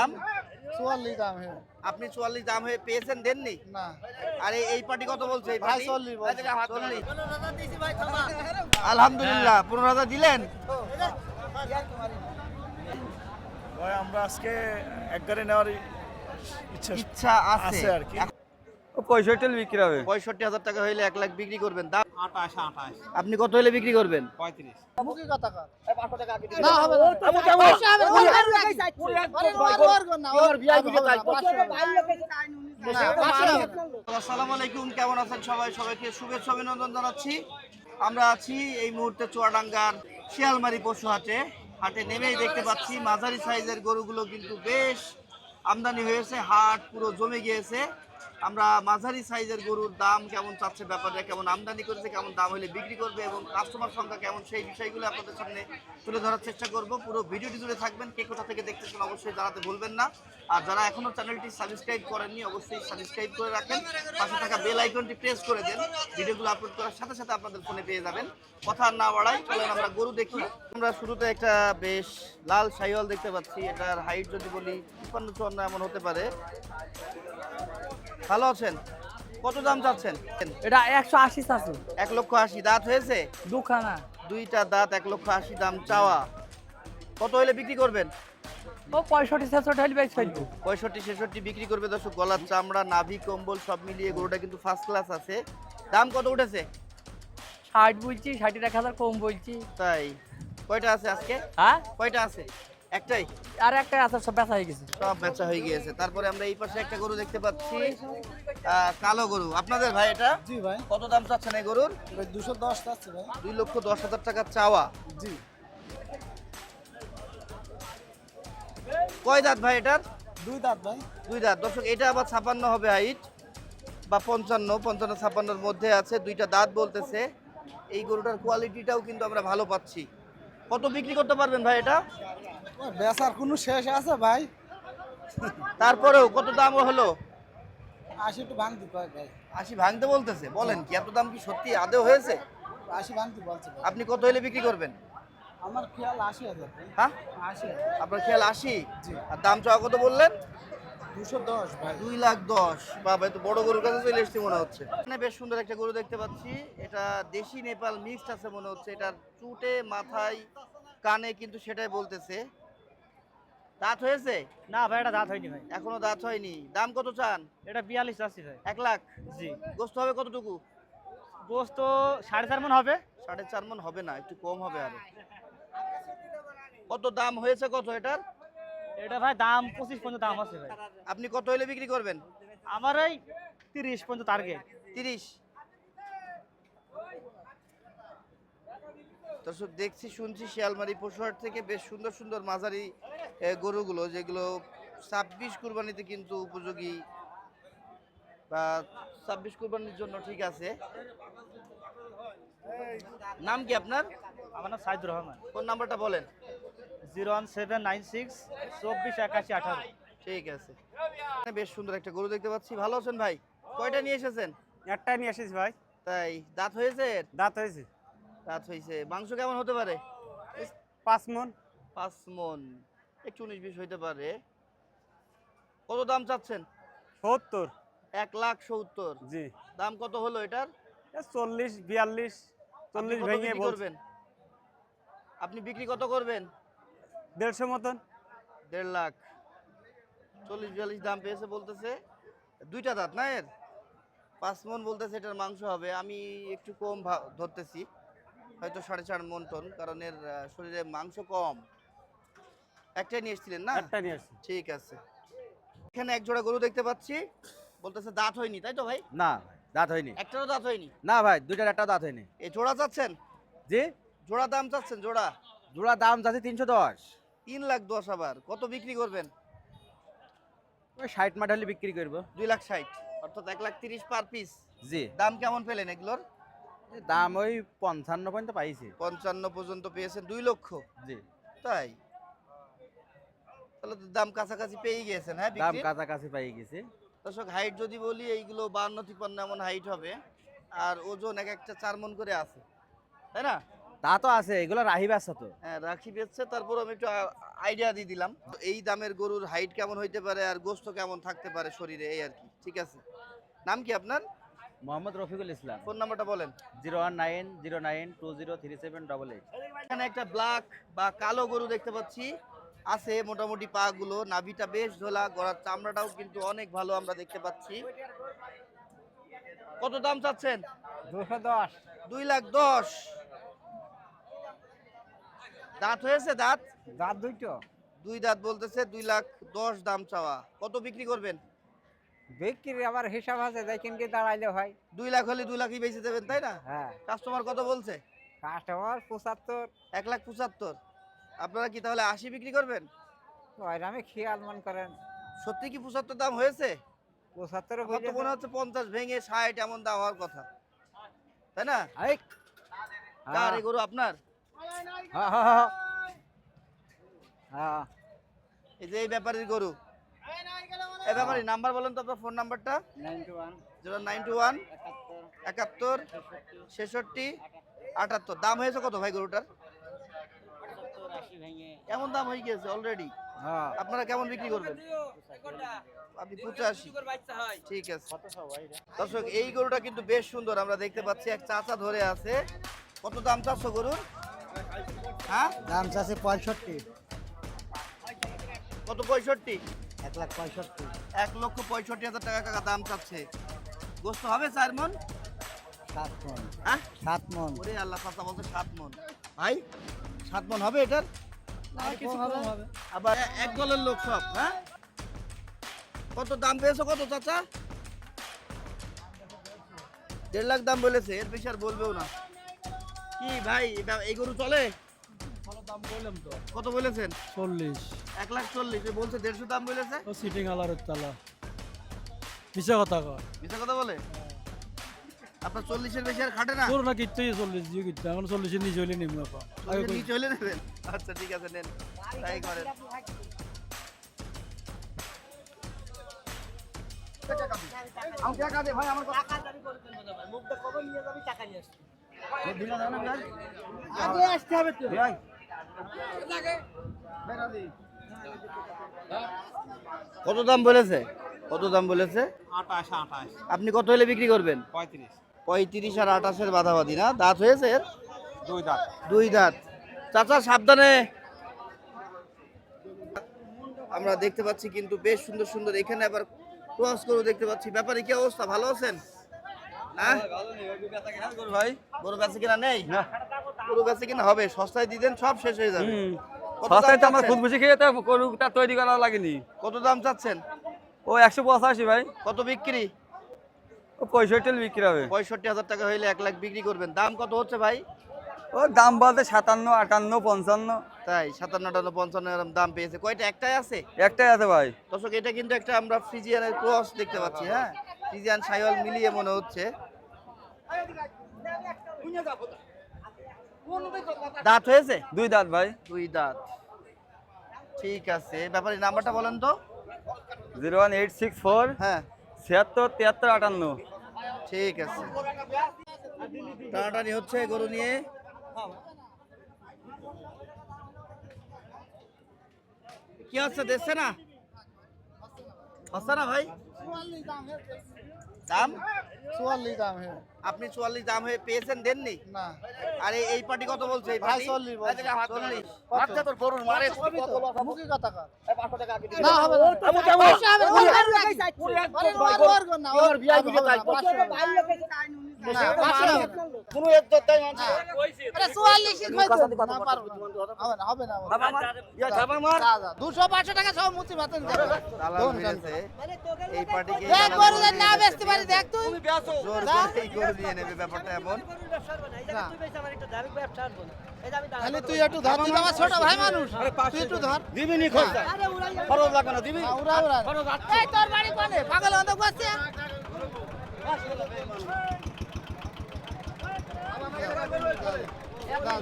দাম? চুয়াল্লিশ দাম হয়ে। আপনি চুয়াল্লিশ দাম হয়ে পেয়েছেন দেননি? না। আরে এই পার্টি কত বলছে ভাই চল্লিশ চল্লিশ। আলহামদুলিল্লাহ পনেরো হাজার দিলেন? আমরা আজকে এক গাড়ি নেওয়ার ইচ্ছা ইচ্ছা আছে। আছে আর কি। পঁয়ষট্টি বিক্রি হবে? পঁয়ষট্টি হাজার টাকা হইলে এক লাখ বিক্রি করবেন। দাম? আঠাশ আঠাশ। আপনি কত হলে বিক্রি করবেন? পঁয়ত্রিশ। আসসালামু আলাইকুম কেমন আছেন সবাই? সবাইকে শুভেচ্ছা অভিনন্দন জানাচ্ছি। আমরা আছি এই মুহূর্তে চুয়াডাঙ্গার শিয়ালমারি পশু হাটে। হাটে নেমেই দেখতে পাচ্ছি মাঝারি সাইজের গরুগুলো কিন্তু বেশ আমদানি হয়েছে হাট পুরো জমে গিয়েছে। আমরা মাঝারি সাইজের গরুর দাম কেমন চাচ্ছে ব্যাপারে কেমন আমদানি করেছে, কেমন দাম হলে বিক্রি করবে এবং কাস্টমার সংখ্যা কেমন, সেই বিষয়গুলো আপনাদের সামনে তুলে ধরার চেষ্টা করব। পুরো ভিডিওটি জুড়ে থাকবেন, কে কোথা থেকে দেখতেছেন অবশ্যই জানাতে ভুলবেন না। আর যারা এখনও চ্যানেলটি সাবস্ক্রাইব করেননি, অবশ্যই সাবস্ক্রাইব করে রাখেন পাশে থাকা বেল আইকনটি প্রেস করে দেন, ভিডিওগুলো আপলোড করার সাথে সাথে আপনাদের ফোনে পেয়ে যাবেন। কথা না বাড়াই, চলেন আমরা গরু দেখি। আমরা শুরুতে একটা বেশ লাল সাইওয়াল দেখতে পাচ্ছি, এটার হাইট যদি বলি তিপ্পান্ন চুয়ান্ন এমন হতে পারে। ভালো আছেন? কত দাম চাচ্ছেন? এটা একশো আশি আছে এক লক্ষ আশি দাঁত হয়েছে? দুখানা। দুইটা দাঁত এক লক্ষ আশি দাম চাওয়া। কত হলে বিক্রি করবেন? ও পঁয়ষট্টি ছেষট্টি হলে বেশ ফেলব। পঁয়ষট্টি ছেষট্টি বিক্রি করবে দর্শক গলার চামড়া নাভি কম্বল সব মিলিয়ে গরুটা কিন্তু ফার্স্ট ক্লাস আছে। দাম কত উঠেছে? ষাট বলছি ষাটের এক হাজার কম বলছি। তাই। কয়টা আছে আজকে? হ্যাঁ? কয়টা আছে? একটাই। আর একটা আছে সব বেচা হয়ে গেছে। সব বেচা হয়ে গিয়েছে। তারপরে আমরা এই পাশে একটা গরু দেখতে পাচ্ছি। কালো গরু। আপনাদের ভাই এটা? জি ভাই। কত দাম চাচ্ছেন এই গরুর? দুশো দশ চাচ্ছে ভাই। দুই লক্ষ দশ হাজার টাকা চাওয়া। জি। কয় দাঁত ভাই এটার? দুই দাঁত ভাই। দুই দাঁত। দর্শক এটা আবার ছাপান্ন হবে হাইট বা পঞ্চান্ন। পঞ্চান্ন ছাপান্নর মধ্যে আছে দুইটা দাঁত বলতেছে। এই গরুটার কোয়ালিটিটাও কিন্তু আমরা ভালো পাচ্ছি। কত বিক্রি করতে পারবেন ভাই এটা? বেচার কোনো শেষ আছে ভাই। তারপরেও কত দাম হলো? আশি একটু ভাঙতে ভাই। আশি ভাঙতে বলতেছে। বলেন কি এত দাম কি সত্যি আদেও হয়েছে? আশি ভাঙতে বলছে আপনি কত হলে বিক্রি করবেন? আমার খেয়াল আশি হাজার হ্যাঁ? আশি আপনার খেয়াল আশি? আর দাম চাওয়া কত বললেন? দুশো দশ ভাই। দুই লাখ দশ। বাবা এত বড় গরুর কাছে চলে এসছি মনে হচ্ছে। এখানে বেশ সুন্দর একটা গরু দেখতে পাচ্ছি। এটা দেশি নেপাল মিক্সড আছে মনে হচ্ছে। এটার চুটে মাথায় কানে কিন্তু সেটাই বলতেছে। দাঁত হয়েছে? না ভাই এটা দাঁত হয়নি ভাই। এখনও দাঁত হয়নি। দাম কত চান? এটা বিয়াল্লিশ আশি ভাই। এক লাখ? জি। গোস্ত হবে কতটুকু? গোস্ত সাড়ে চার মন হবে। সাড়ে চার মন হবে না একটু কম হবে আরও। কত দাম হয়েছে কত এটার? এটা ভাই দাম পঁচিশ পর্যন্ত দাম আছে ভাই। আপনি কত হলে বিক্রি করবেন? আমার এই তিরিশ পর্যন্ত টার্গেট তিরিশ। দর্শক দেখছি শুনছি শিয়ালমারি পশুহাট থেকে বেশ সুন্দর সুন্দর মাঝারি গরুগুলো যেগুলো ছাব্বিশ কুরবানিতে কিন্তু উপযোগী বা ছাব্বিশ কুরবানির জন্য ঠিক আছে। নাম কি আপনার? আমার নাম সাইদুর রহমান। ফোন নাম্বারটা বলেন। Zero one seven nine six চব্বিশ একাশি আঠারো। ঠিক আছে। বেশ সুন্দর একটা গরু দেখতে পাচ্ছি। ভালো আছেন ভাই? কয়টা নিয়ে এসেছেন? একটাই নিয়ে আসিস ভাই। তাই দাঁত হয়েছে? দাঁত হয়েছে। দাঁত হয়েছে। মাংস কেমন হতে পারে? পাঁচ মন। পাঁচ মন। একটু উনিশ বিশ হইতে পারে। কত দাম চাচ্ছেন? সত্তর। এক লাখ সত্তর। জি। দাম কত হলো এটার? চল্লিশ বিয়াল্লিশ কত বিক্রি করবেন? আপনি বিক্রি কত করবেন? দেড়শো মতন? দেড় লাখ। চল্লিশ বিয়াল্লিশ দাম পেয়েছে বলতেছে। দুইটা দাঁত না এর? পাঁচ মন বলতেছে এটার মাংস হবে। আমি একটু কম ভা- ধরতেছি। হয়তো সাড়ে চার মন টন কারণ এর শরীরে মাংস কম। একটাই নিয়ে এসেছিলেন না? একটা নিয়ে আসি ঠিক আছে। এখানে এক জোড়া গরু দেখতে পাচ্ছি। বলতেছে দাঁত হয়নি তাই তো ভাই? না দাঁত হয়নি। একটারও দাঁত হয়নি? না ভাই দুইটার একটা দাঁত হয়নি। এ জোড়া চাচ্ছেন? জি? জোড়া দাম চাচ্ছেন জোড়া? জোড়া দাম যাচ্ছে তিনশো দশ। তিন লাখ দশ আবার কত বিক্রি করবেন? ওই ষাট মাঠ হলে বিক্রি করব। দুই লাখ ষাট অর্থাৎ এক লাখ তিরিশ পার পিস জি। দাম কেমন পেলেন এগুলোর? দাম ওই পঞ্চান্ন পর্যন্ত পাইছি। পঞ্চান্ন পর্যন্ত পেয়েছেন দুই লক্ষ। জি। তাই? তাহলে তো দাম কাছাকাছি পেয়ে গিয়েছেন হ্যাঁ দাম বিক্রির? কাছাকাছি পাই গেছে। দর্শক হাইট যদি বলি এইগুলো বান্ন তিপ্পান্ন এমন হাইট হবে। আর ওজন এক একটা চার মন করে আছে। তাই না? তা তো আছে এগুলো রাহি ব্যস্ত তো। হ্যাঁ রাখি বেচছে তারপর আমি একটু আইডিয়া দিয়ে দিলাম। এই দামের গরুর হাইট কেমন হইতে পারে আর গোস্ত কেমন থাকতে পারে শরীরে এই আর কি ঠিক আছে? নাম কি আপনার? মোহাম্মদ রফিকুল ইসলাম। ফোন নাম্বারটা বলেন। Zero one nine zero nine two zero three seven double eight. এখানে একটা ব্ল্যাক বা কালো গরু দেখতে পাচ্ছি। আছে মোটামুটি পা গুলো নাভিটা বেশ ধোলা গড়ার চামড়াটাও কিন্তু অনেক ভালো আমরা দেখতে পাচ্ছি। কত দাম চাচ্ছেন? দুশো দশ। দুই লাখ দশ। দাঁত হয়েছে দাঁত? দাঁত দুইটো। দুই দাঁত বলতেছে দুই লাখ দশ দাম চাওয়া। কত বিক্রি করবেন? বিক্রি আবার হিসাব আছে দেখেন কি দাঁড়াইলে হয়। দুই লাখ হলে দুই লাখই বেঁচে দেবেন তাই না? হ্যাঁ। কাস্টমার কত বলছে? কাস্টমার পঁচাত্তর। এক লাখ পঁচাত্তর। আপনারা কি তাহলে আশি বিক্রি করবেন? আমি খেয়াল মন করেন। সত্যি কি পঁচাত্তর দাম হয়েছে? পঁচাত্তর আমার মনে হচ্ছে পঞ্চাশ ভেঙে ষাট এমন দাম হওয়ার কথা। তাই না। কার গরু আপনার? হ্যাঁ এই যে এই ব্যাপারীর গরু। এই ব্যাপারী নাম্বার বলেন তো আপনার ফোন নাম্বারটা। Zero nine two one. একাত্তর। ছেষট্টি। আটাত্তর। দাম হয়েছে কত ভাই গরুটার? কেমন দাম হয়ে গেছে অলরেডি হ্যাঁ আপনারা কেমন বিক্রি করবেন? আপনি পঁচাশি। ঠিক আছে। দর্শক এই গরুটা কিন্তু বেশ সুন্দর। আমরা দেখতে পাচ্ছি এক চাচা ধরে আছে। কত দাম চাচ্ছ গরুর? হ্যাঁ? দাম চাষে পঁয়ষট্টি। কত পঁয়ষট্টি? এক লাখ পঁয়ষট্টি। এক লক্ষ পঁয়ষট্টি হাজার টাকা কাকা দাম চাচ্ছে। গোস্ত হবে চার মন সাত মন হ্যাঁ? সাত মন ওরে আল্লাহ চাচা বলছে সাত মন ভাই সাত মন হবে এটার? আবার এক দলের লোক সব হ্যাঁ? কত দাম পেয়েছ কত চাচা? দেড় লাখ দাম বলেছে এর বেশি আর বলবেও না। কি ভাই এটা এই গরু চলে? কত বলেছেন? চল্লিশ। এক লাখ চল্লিশ। বলছে দেড়শো দাম বলেছে? ও সিটিং আলার তালা। মিশা কথা কয়। মিথ্যা কথা বলে? আপনার চল্লিশের বেশি আর খাটে না? তোর না কিচ্ছুই চল্লিশ দিয়ে কিচ্ছু। এখন চল্লিশের নিচে হইলে নিম্ন নিচে নেবেন? আচ্ছা ঠিক আছে নেন। তাই করেন। আগে আসতে হবে তো। কত দাম বলেছে? কত দাম বলেছে? আপনি কত হলে বিক্রি করবেন? পঁয়ত্রিশ। আর আঠাশের বাধাবাদি না? দাঁত হয়েছে এর? দুই দাঁত। দুই দাঁত। চাচা সাবধানে। আমরা দেখতে পাচ্ছি কিন্তু বেশ সুন্দর সুন্দর। এখানে আবার ক্রস করে দেখতে পাচ্ছি। ব্যাপারে কি অবস্থা? ভালো আছেন? হ্যাঁ ভাই। গরু বেচে কিনা নেই? গরু বেচে কিনা হবে সস্তায় দিতেন সব শেষ হয়ে যাবে। সস্তায় তো আমরা চাচ্ছেন? খুদ বেশি খেয়ে তো গরুটা তৈরি করা লাগেনি। কত দাম চাচ্ছেন? ও একশো পঁচাশি ভাই। কত বিক্রি? ও পঁয়ষট্টি বিক্রি হবে। পঁয়ষট্টি হাজার টাকা হইলে এক লাখ বিক্রি করবেন। দাম কত হচ্ছে ভাই? ও দাম বলতে সাতান্ন আটান্ন পঞ্চান্ন। তাই সাতান্ন আটান্ন পঞ্চান্ন এরকম দাম পেয়েছে। কয়টা? একটাই আছে? একটাই আছে ভাই। দর্শক এটা কিন্তু একটা আমরা ফ্রিজিয়ানের ক্রস দেখতে পাচ্ছি হ্যাঁ? ফ্রিজিয়ান সাইওয়াল মিলিয়ে মনে হচ্ছে। দাঁত হয়েছে? দুই দাঁত ভাই। দুই দাঁত। ঠিক আছে ব্যাপারে নাম্বারটা বলেন তো। Zero one eight six four হ্যাঁ। ছিয়াত্তর তিয়াত্তর আটান্ন। ঠিক আছে। টানাটানি হচ্ছে গরু নিয়ে। কি হচ্ছে দেখছে না? হচ্ছে না ভাই? দাম? চুয়াল্লিশ দাম হ্যাঁ আপনি চুয়াল্লিশ দাম হয়ে পেয়েছেন দেননি? না। আরে এই পার্টি কত বলছে? ভাই চল্লিশ চল্লিশ। তোর গরুর মারে মুখে কথা না হবে আরে দুশো পাঁচশো টাকা সব মুচি ভাতেন এই পার্টিকে দেখ গরু যেন পারি দেখ তুই। নিয়ে নেবে ব্যাপারটা এমন। না। তুই একটু ধর তুই আমার ছোট ভাই মানুষ। তুই একটু ধর। দিবি নি খরচা। খরচ লাগে না দিবি। উড়া উড়া এই তোর বাড়ি কোনে? পাগল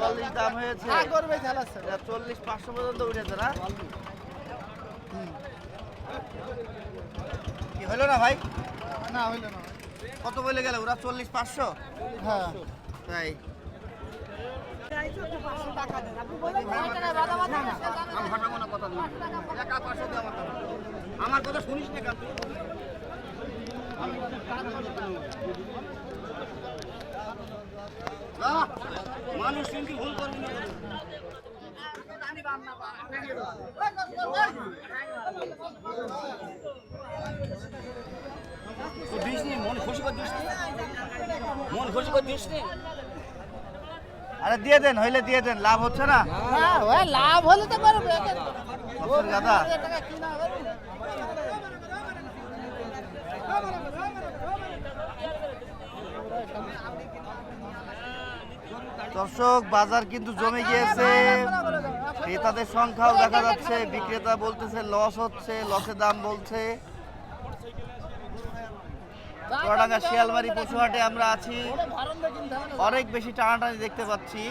চল্লিশ দাম হয়েছে। হ্যাঁ চল্লিশ পাঁচশো পর্যন্ত উঠেছে না? কি হলো না ভাই? না হইল না। কত বলে গেল? ওরা চল্লিশ পাঁচশো? হ্যাঁ। তাই। আমার কথা শুনিস না কেন? মানুষ কিন্তু ভুল করবি না। দিস নি মন খুশি করে দিস নি। মন খুশি করে দিস নি। আরে দিয়ে দেন হইলে দিয়ে দেন লাভ হচ্ছে না। হ্যাঁ ওই লাভ হলে তো হবে। দর্শক বাজার কিন্তু জমে গিয়েছে। ক্রেতাদের সংখ্যাও দেখা যাচ্ছে বিক্রেতা বলতেছে লস হচ্ছে লসের দাম বলছে। চুয়াডাঙ্গা শিয়ালমারি পশুহাটে আমরা আছি। অনেক বেশি টানাটানি দেখতে পাচ্ছি।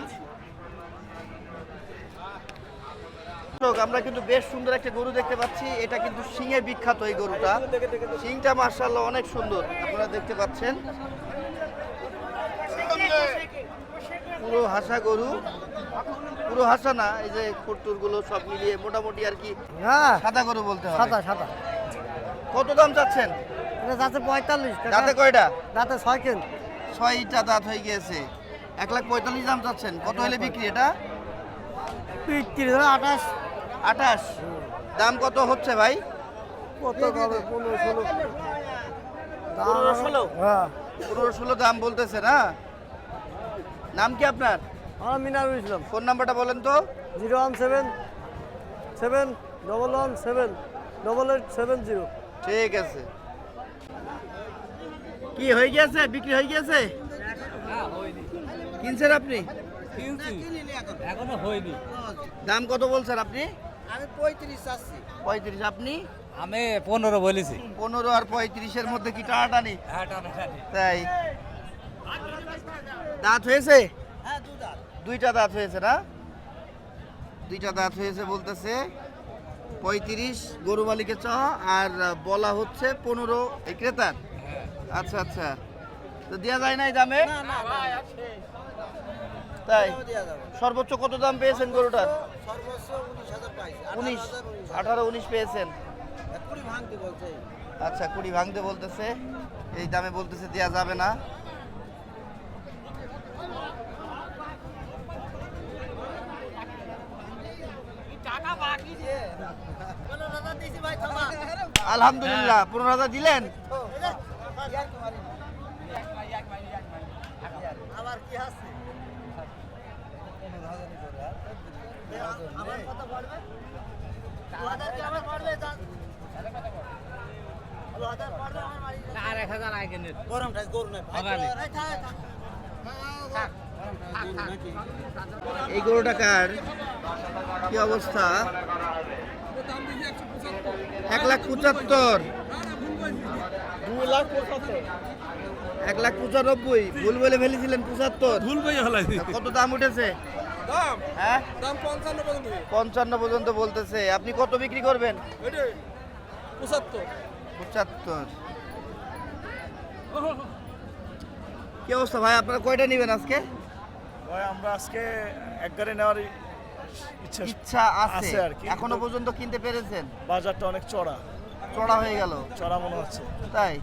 আমরা কিন্তু বেশ সুন্দর একটা গরু দেখতে পাচ্ছি। এটা কিন্তু শিঙে বিখ্যাত এই গরুটা। শিংটা মার্শাল্লাহ অনেক সুন্দর। আপনারা দেখতে পাচ্ছেন। পুরো হাসা গরু। পুরো হাসা না এই যে খুরটুরগুলো সব মিলিয়ে মোটামুটি আর কি হ্যাঁ। সাদা গরু বলতে সাদা সাদা। কত দাম চাচ্ছেন? এটা যাচ্ছে পঁয়তাল্লিশ দাঁতে কয়টা? দাঁতে ছয় কেন? ছয়টা দাঁত হয়ে গিয়েছে। এক লাখ পঁয়তাল্লিশ দাম চাচ্ছেন। কত হলে বিক্রি এটা? তিরিশ আঠাশ। আঠাশ। দাম কত হচ্ছে ভাই? কত হবে পনেরো ষোলো। পনেরো ষোলো হ্যাঁ। পনেরো ষোলো দাম বলতেছে না? নাম কি আপনার? আমার মিনারুল ইসলাম। ফোন নাম্বারটা বলেন তো। Zero one seven seven double one seven double eight seven zero. ঠিক আছে। কি হয়ে গেছে? বিক্রি হয়ে গেছে? কিনছেন আপনি? এখনও। হয়নি। দাম কত বলছেন আপনি? আমি পঁয়ত্রিশ চাচ্ছি। পঁয়ত্রিশ আপনি? আমি পনেরো বলেছি। পনেরো আর পঁয়ত্রিশের মধ্যে কি টানাটানি? তাই। দাঁত হয়েছে? হ্যাঁ দুইটা দাঁত হয়েছে না? দুইটা দাঁত হয়েছে বলতেছে পঁয়ত্রিশ গরু মালিকের চাহ আর বলা হচ্ছে পনেরো ক্রেতার। আচ্ছা আচ্ছা। তো দেওয়া যায় না এই দামে তাই? সর্বোচ্চ কত দাম পেয়েছেন গরুটার? উনিশ আঠারো উনিশ পেয়েছেন। আচ্ছা কুড়ি ভাঙতে বলতেছে। এই দামে বলতেছে দেওয়া যাবে না। আলহামদুলিল্লাহ পনেরো হাজার দিলেন? আবার কি আছে? আর এক হাজার আগে গরমটা গরু নয় এই থাক, থাক। এই গরুটা কার? কি অবস্থা? এক লাখ পঁচাত্তর। এক লাখ পঁচানব্বই। ভুল বলে ফেলেছিলেন পঁচাত্তর। ভুল বই হলাই কত দাম উঠেছে? দাম? হ্যাঁ? দাম পঞ্চান্ন পর্যন্ত। পঞ্চান্ন পর্যন্ত বলতেছে। আপনি কত বিক্রি করবেন? পঁচাত্তর। পঁচাত্তর। কি অবস্থা ভাই? আপনারা কয়টা নেবেন আজকে? ভাই আমরা আজকে এক গাড়ি নেওয়ার ইচ্ছা ইচ্ছা আছে। আছে আর কি। এখনও পর্যন্ত কিনতে পেরেছেন? বাজারটা অনেক চড়া। চড়া হয়ে গেল। চড়া মনে হচ্ছে। তাই?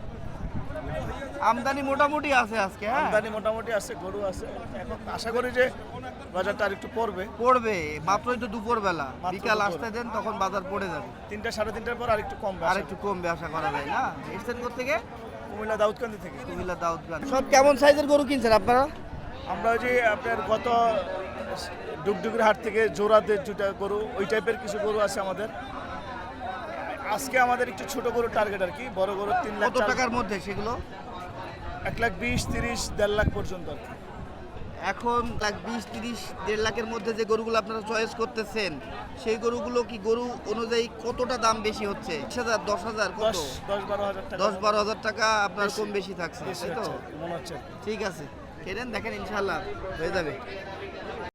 আমদানি মোটামুটি আছে আজকে হ্যাঁ? আমদানি মোটামুটি আছে গরু আছে। এখন আশা করি যে বাজারটা আর একটু পড়বে। পড়বে মাত্রই তো দুপুর। বেলা বিকাল আসতে দেন তখন বাজার পড়ে যাবে। তিনটা সাড়ে তিনটার পর আর একটু কমবে আর একটু কমবে আশা করা যায় না? এসছেন থেকে কুমিল্লা দাউদকান্দি থেকে। কুমিল্লা দাউদকান্দি। সব কেমন সাইজের গরু কিনছেন আপনারা? আমরা ওই যে আপনার গত ডুগডুগের হাট থেকে জোড়াদের যেটা গরু ওই টাইপের কিছু গরু আছে আমাদের। আজকে আমাদের একটু ছোট গরু টার্গেট আর কি বড় গরু তিন লাখ টাকার মধ্যে সেগুলো? এক লাখ বিশ তিরিশ দেড় লাখ পর্যন্ত আর কি। এখন লাখ বিশ তিরিশ দেড় লাখের মধ্যে যে গরুগুলো আপনারা চয়েস করতেছেন সেই গরুগুলো কি গরু অনুযায়ী কতটা দাম বেশি হচ্ছে? বিশ হাজার দশ হাজার কত? দশ বারো হাজার টাকা। দশ বারো হাজার টাকা আপনার কম বেশি থাকছে তাই তো? মনে হচ্ছে। ঠিক আছে। কেনেন দেখেন ইনশাল্লাহ হয়ে যাবে।